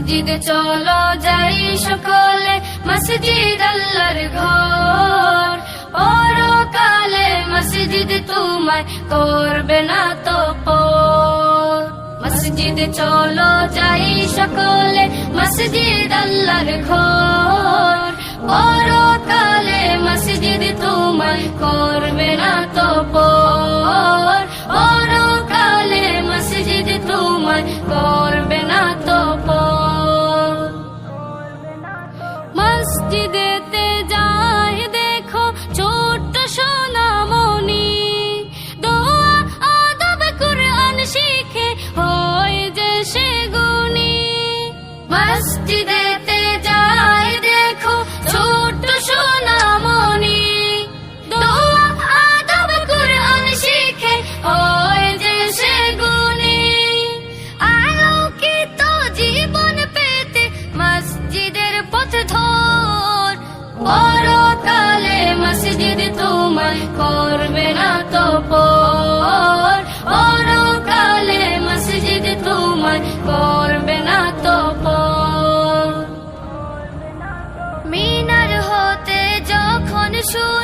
মসজিদে চলো যাই সকলে। মসজিদ আল্লাহর ঘর। পরকালে মসজিদ তোমায় করবে না তো মসজিদে চলো যাই সকলে, মসজিদ আল্লাহর ঘর। পরকালে মসজিদ তোমায় করবে না তো পর। পরকালে মসজিদ তোমায় করবে শিখে হয় যে সে গুণী। মসজিদেতে পর